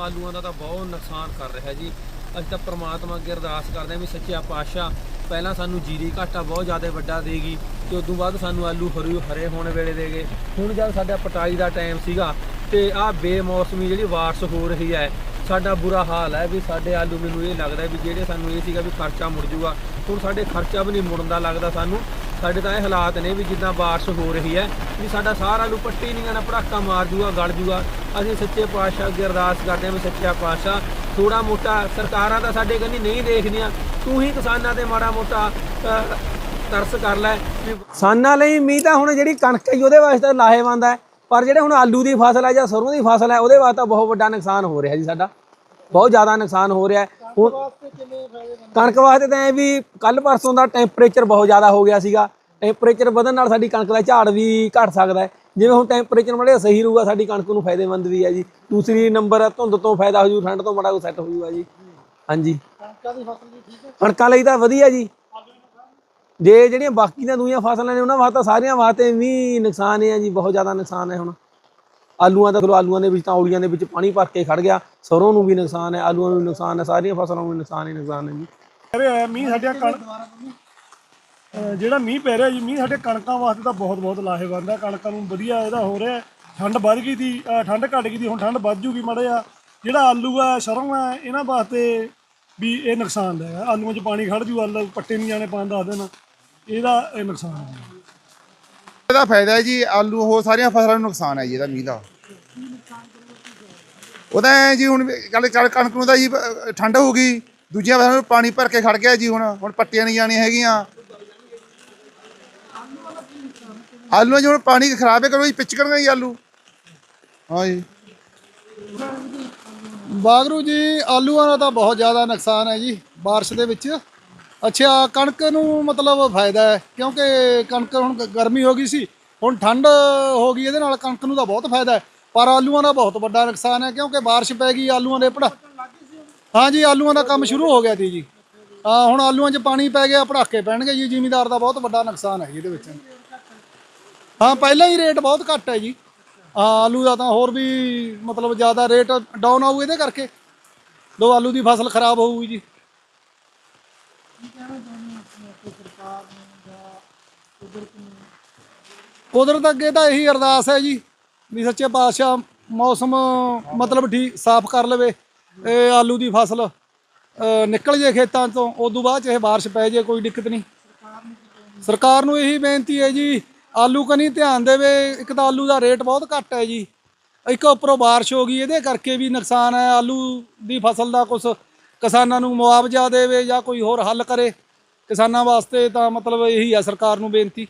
ਆਲੂਆਂ ਦਾ ਤਾਂ ਬਹੁਤ ਨੁਕਸਾਨ ਕਰ ਰਿਹਾ ਜੀ। ਅਸੀਂ ਤਾਂ ਪ੍ਰਮਾਤਮਾ ਅੱਗੇ ਅਰਦਾਸ ਕਰਦੇ ਹਾਂ ਵੀ ਸੱਚਿਆ ਪਾਤਸ਼ਾਹ, ਪਹਿਲਾਂ ਸਾਨੂੰ ਜੀਰੀ ਘਾਟਾ ਬਹੁਤ ਜ਼ਿਆਦਾ ਵੱਡਾ ਦੇਗੀ ਤੇ ਤੋਂ ਬਾਅਦ ਸਾਨੂੰ ਆਲੂ ਹਰੂ ਹਰੇ ਹੋਣ ਵੇਲੇ ਦੇਗੇ। ਹੁਣ ਜਦ ਸਾਡਾ ਪਟਾਈ ਦਾ ਟਾਈਮ ਸੀਗਾ ਤੇ ਆਹ ਬੇਮੌਸਮੀ ਜਿਹੜੀ ਵਾਰਸ ਹੋ ਰਹੀ ਹੈ, ਸਾਡਾ ਬੁਰਾ ਹਾਲ ਹੈ ਵੀ ਸਾਡੇ ਆਲੂ ਮੈਨੂੰ ਇਹ ਲੱਗਦਾ ਵੀ ਜਿਹੜੇ ਸਾਨੂੰ ਇਹ ਸੀਗਾ ਵੀ ਖਰਚਾ ਮੁੜ ਜੂਗਾ। ਹੁਣ ਸਾਡੇ ਖਰਚਾ ਵੀ ਨਹੀਂ ਮੁੜਨ ਦਾ ਲੱਗਦਾ ਸਾਨੂੰ। ਸਾਡੇ ਤਾਂ ਇਹ ਹਾਲਾਤ ਨੇ ਵੀ ਜਿੱਦਾਂ ਬਾਰਿਸ਼ ਹੋ ਰਹੀ ਹੈ ਵੀ ਸਾਡਾ ਸਾਰਾ ਆਲੂ ਪੱਟੀ ਨਹੀਂ ਨਾ ਪੜਾਕਾ ਮਾਰ ਜੂਗਾ, ਗਲ ਜੂਗਾ। ਅਸੀਂ ਸੱਚੇ ਪਾਤਸ਼ਾਹ ਅੱਗੇ ਅਰਦਾਸ ਕਰਦੇ ਹਾਂ ਵੀ ਸੱਚਾ ਪਾਤਸ਼ਾਹ ਥੋੜਾ ਮੋਟਾ ਸਰਕਾਰਾਂ ਤਾਂ ਸਾਡੇ ਕੰਨੀ ਨਹੀਂ ਦੇਖਦੀਆਂ ਤੂੰ ਹੀ ਕਿਸਾਨਾਂ ਤੇ ਮਾੜਾ ਮੋਟਾ ਤਰਸ ਕਰ ਲੈ ਕਿਸਾਨਾਂ ਲਈ ਮੀਂਹ ਤਾਂ ਹੁਣ ਜਿਹੜੀ ਕਣਕ ਹੈ ਉਹਦੇ ਵਾਸਤੇ ਲਾਹੇਵੰਦ ਹੈ ਪਰ ਜਿਹੜੇ ਹੁਣ ਆਲੂ ਦੀ ਫਸਲ ਹੈ ਜਾਂ ਸਰੋਂ ਦੀ ਫਸਲ ਹੈ ਉਹਦੇ ਵਾਸਤੇ ਬਹੁਤ ਵੱਡਾ ਨੁਕਸਾਨ ਹੋ ਰਿਹਾ ਜੀ ਸਾਡਾ ਬਹੁਤ ਜ਼ਿਆਦਾ ਨੁਕਸਾਨ ਹੋ ਰਿਹਾ ਕਣਕ ਵਾਸਤੇ ਤਾਂ ਇਹ ਵੀ ਕੱਲ ਪਰਸੋਂ ਦਾ ਟੈਂਪਰੇਚਰ ਬਹੁਤ ਜ਼ਿਆਦਾ ਹੋ ਗਿਆ ਸੀਗਾ ਟੈਂਪਰੇਚਰ ਵਧਣ ਨਾਲ ਸਾਡੀ ਕਣਕ ਦਾ ਝਾੜ ਵੀ ਘਟ ਸਕਦਾ ਹੈ। ਜਿਵੇਂ ਹੁਣ ਟੈਂਪਰੇਚਰ ਬੜੇ ਸਹੀ ਰਹੂਗਾ ਸਾਡੀ ਕਣਕ ਨੂੰ ਫਾਇਦੇਮੰਦ ਵੀ ਹੈ ਜੀ। ਦੂਸਰੀ ਨੰਬਰ ਧੁੰਦ ਤੋਂ ਫਾਇਦਾ ਹੋ ਜੂ ਠੰਡ ਤੋਂ ਬੜਾ ਸੈੱਟ ਹੋ ਜੂਗਾ ਜੀ। ਹਾਂਜੀ। ਕਣਕਾਂ ਲਈ ਤਾਂ ਵਧੀਆ ਜੀ। ਜੇ ਜਿਹੜੀਆਂ ਬਾਕੀ ਦੀਆਂ ਦੂਈਆਂ ਫਸਲਾਂ ਨੇ ਉਹਨਾਂ ਵਾਸਤੇ ਸਾਰੀਆਂ ਵਾਸਤੇ ਵੀ ਨੁਕਸਾਨ ਹੈ ਜੀ ਬਹੁਤ ਜ਼ਿਆਦਾ ਨੁਕਸਾਨ ਹੈ ਹੁਣ। ਆਲੂਆਂ ਦਾ ਆਲੂਆਂ ਦੇ ਵਿੱਚ ਤਾਂ ਔਲੀਆਂ ਦੇ ਵਿੱਚ ਪਾਣੀ ਭਰ ਕੇ ਖੜ ਗਿਆ ਸਰੋਂ ਨੂੰ ਵੀ ਨੁਕਸਾਨ ਹੈ ਆਲੂਆਂ ਨੂੰ ਵੀ ਨੁਕਸਾਨ ਹੈ ਸਾਰੀਆਂ ਫਸਲਾਂ ਨੂੰ ਵੀ ਨੁਕਸਾਨ ਹੀ ਨੁਕਸਾਨ ਹੈ ਜੀ। ਰਿਹਾ ਮੀਂਹ ਸਾਡੀਆਂ ਕਣ ਅਹ ਜਿਹੜਾ ਮੀਂਹ ਪੈ ਰਿਹਾ ਜੀ, ਮੀਂਹ ਸਾਡੇ ਕਣਕਾਂ ਵਾਸਤੇ ਤਾਂ ਬਹੁਤ ਬਹੁਤ ਲਾਹੇਵੰਦ ਹੈ ਕਣਕਾਂ ਨੂੰ ਵਧੀਆ ਇਹਦਾ ਹੋ ਰਿਹਾ ਠੰਡ ਵੱਧ ਗਈ ਦੀ ਠੰਡ ਘਟ ਗਈ ਦੀ, ਹੁਣ ਠੰਡ ਵੱਧ ਜੂਗੀ ਮਾੜਾ ਜਿਹਾ। ਜਿਹੜਾ ਆਲੂ ਆ ਸਰੋਂ ਆ, ਇਹਨਾਂ ਵਾਸਤੇ ਵੀ ਇਹ ਨੁਕਸਾਨ ਹੈ ਆਲੂਆਂ 'ਚ ਪਾਣੀ ਖੜ ਜੂ, ਆਲੂ ਪੱਟੇ ਨਹੀਂ ਜਾਣੇ, ਪਾਣ ਦਸ ਦਿਨ ਇਹਦਾ ਇਹ ਨੁਕਸਾਨ ਹੈ ਇਹਦਾ ਫਾਇਦਾ ਹੈ ਜੀ, ਆਲੂ, ਹੋਰ ਸਾਰੀਆਂ ਫਸਲਾਂ ਨੂੰ ਨੁਕਸਾਨ ਹੈ ਜੀ ਇਹਦਾ ਮੀਂਹ ਦਾ। ਉਹਦਾ ਜੀ, ਹੁਣ ਕੱਲ ਕੱਲ ਕਣਕ ਨੂੰ ਤਾਂ ਜੀ ਠੰਡ ਹੋ ਗਈ। ਦੂਜੀਆਂ ਫਸਲਾਂ ਨੂੰ ਪਾਣੀ ਭਰ ਕੇ ਖੜ ਗਿਆ ਜੀ ਹੁਣ। ਹੁਣ ਪੱਟੀਆਂ ਨਹੀਂ ਜਾਣੀਆਂ ਹੈਗੀਆਂ। ਆਲੂਆਂ 'ਚ ਹੁਣ ਪਾਣੀ ਖਰਾਬ ਹੈ ਕਰੋ ਜੀ ਪਿਚ ਕਰਨਗੇ ਜੀ ਆਲੂ ਹਾਂ ਜੀ ਬਾਗਰੂ ਜੀ ਆਲੂਆਂ ਦਾ ਤਾਂ ਬਹੁਤ ਜ਼ਿਆਦਾ ਨੁਕਸਾਨ ਹੈ ਜੀ بارش ਦੇ ਵਿੱਚ ਅੱਛਾ ਕਣਕ ਨੂੰ ਮਤਲਬ ਫਾਇਦਾ ਹੈ ਕਿਉਂਕਿ ਕਣਕ ਹੁਣ ਗ- ਗਰਮੀ ਹੋ ਗਈ ਸੀ ਹੁਣ ਠੰਡ ਹੋ ਗਈ ਇਹਦੇ ਨਾਲ ਕਣਕ ਨੂੰ ਤਾਂ ਬਹੁਤ ਫਾਇਦਾ ਹੈ ਪਰ ਆਲੂਆਂ ਦਾ ਬਹੁਤ ਵੱਡਾ ਨੁਕਸਾਨ ਹੈ ਕਿਉਂਕਿ بارش ਪੈ ਗਈ ਆਲੂਆਂ ਦੇ ਪੜਾ ਹਾਂ ਜੀ ਆਲੂਆਂ ਦਾ ਕੰਮ ਸ਼ੁਰੂ ਹੋ ਗਿਆ ਸੀ ਜੀ ਹਾਂ ਹੁਣ ਆਲੂਆਂ 'ਚ ਪਾਣੀ ਪੈ ਗਿਆ, ਪੜਾਕੇ ਪੈਣਗੇ ਜੀ, ਜ਼ਿਮੀਦਾਰ ਦਾ ਬਹੁਤ ਵੱਡਾ ਨੁਕਸਾਨ ਹੈ ਜੀ ਇਹਦੇ ਵਿੱਚ। ਹਾਂ, ਪਹਿਲਾਂ ਹੀ ਰੇਟ ਬਹੁਤ ਘੱਟ ਹੈ ਜੀ। ਹਾਂ ਆਲੂ ਦਾ ਤਾਂ ਹੋਰ ਵੀ ਮਤਲਬ ਜ਼ਿਆਦਾ ਰੇਟ ਡਾਊਨ ਆਊ ਇਹਦੇ ਕਰਕੇ। ਦੋ ਆਲੂ ਦੀ ਫਸਲ ਖਰਾਬ ਹੋਊਗੀ ਜੀ। ਕੁਦਰਤ ਅੱਗੇ ਤਾਂ ਇਹੀ ਅਰਦਾਸ ਹੈ ਜੀ ਵੀ ਸੱਚੇ ਪਾਤਸ਼ਾਹ ਮੌਸਮ ਮਤਲਬ ਠੀਕ, ਸਾਫ਼ ਕਰ ਲਵੇ ਇਹ ਆਲੂ ਦੀ ਫਸਲ। ਨਿਕਲ ਜੇ ਖੇਤਾਂ ਤੋਂ, ਉਦੋਂ ਬਾਅਦ ਚ ਇਹ ਬਾਰਿਸ਼ ਪੈ ਜੇ, ਕੋਈ ਦਿੱਕਤ ਨਹੀਂ। ਸਰਕਾਰ ਨੂੰ ਇਹੀ ਬੇਨਤੀ ਹੈ ਜੀ, ਆਲੂ ਕਨੀ ਧਿਆਨ ਦੇਵੇ, ਇੱਕ ਤਾਂ ਆਲੂ ਦਾ ਰੇਟ ਬਹੁਤ ਘੱਟ ਹੈ ਜੀ। ਇੱਕ ਉੱਪਰੋਂ ਬਾਰਿਸ਼ ਹੋ ਗਈ, ਇਹਦੇ ਕਰਕੇ ਵੀ ਨੁਕਸਾਨ ਹੈ, ਆਲੂ ਦੀ ਫਸਲ ਦਾ ਕੁਝ ਕਿਸਾਨਾਂ ਨੂੰ ਮੁਆਵਜ਼ਾ ਦੇਵੇ ਜਾਂ ਕੋਈ ਹੋਰ ਹੱਲ ਕਰੇ। ਕਿਸਾਨਾਂ ਵਾਸਤੇ ਤਾਂ ਮਤਲਬ ਇਹੀ ਹੈ ਸਰਕਾਰ ਨੂੰ ਬੇਨਤੀ।